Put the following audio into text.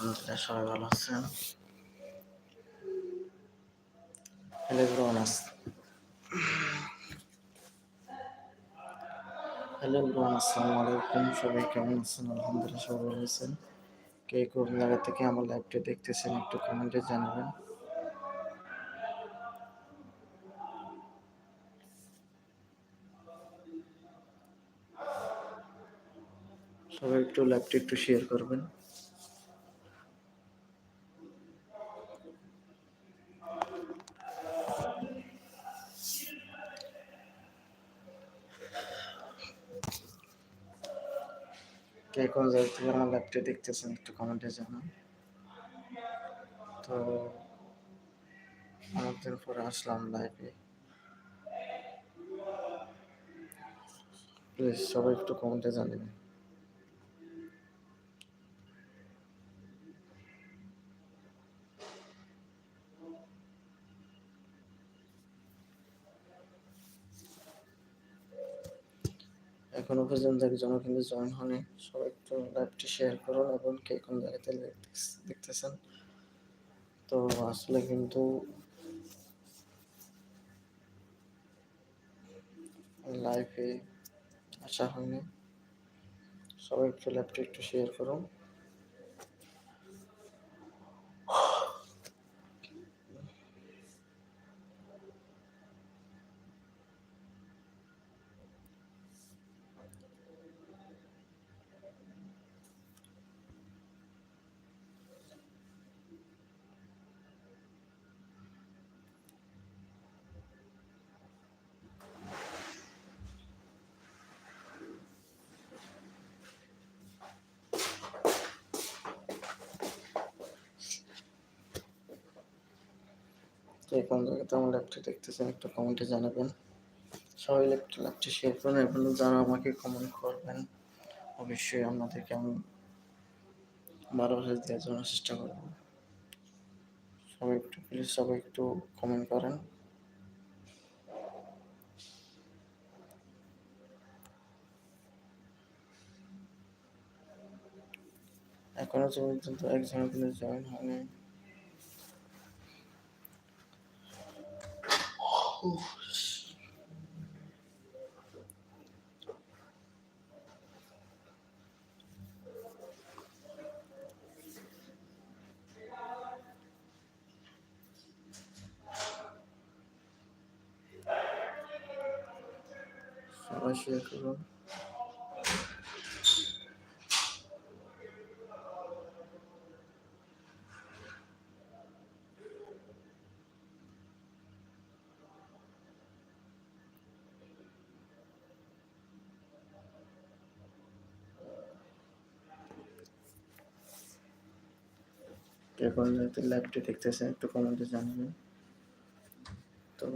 আলহামদুলিল্লাহ, সবাই ভালো আছেন? হ্যালো এভরিওয়ান হ্যালো এভরিওয়ান আসসালামু আলাইকুম। সবাই কেমন আছেন? আলহামদুলিল্লাহ, সবাই ভালো আছেন। কে কোন জায়গা থেকে আমার লাইভটা দেখতেছেন একটু কমেন্টে জানাবেন। সবাই একটু লাইভটা একটু শেয়ার করবেন। কে কোন জায়গা থেকে আমার লাইভটা দেখতেছেন একটু কমেন্টে জানান। তো অনেকদিন পরে আসলাম লাইভে প্লিজ সবাই একটু কমেন্টে জানাবেন এখনও পর্যন্ত একজনও কিন্তু জয়েন হয়নি। সবাই একটু লাইভটি শেয়ার করুন এবং কে কোন জায়গাতে দেখতেছেন। তো আসলে কিন্তু লাইভে আশা হয়নি। সবাই একটু লাইভটি একটু শেয়ার করুন। কে কোন জায়গাতে আমার লাইভটি দেখতেছেন, একটু কমেন্টে জানাবেন। সবাই একটু লাইভটি শেয়ার করুন এবং যারা আমাকে কমেন্ট করবেন, অবশ্যই আপনাদেরকে আমি হাজার দেওয়ার জন্য চেষ্টা করব। সবাই একটু প্লিজ সবাই একটু কমেন্ট করেন। এখনও পর্যন্ত একজনের কিন্তু জয়েন হয়নি। সবাই শেয়ার করুন কে কোন লাইভটি দেখতেছেন একটু কমেন্টে জানাবেন। তো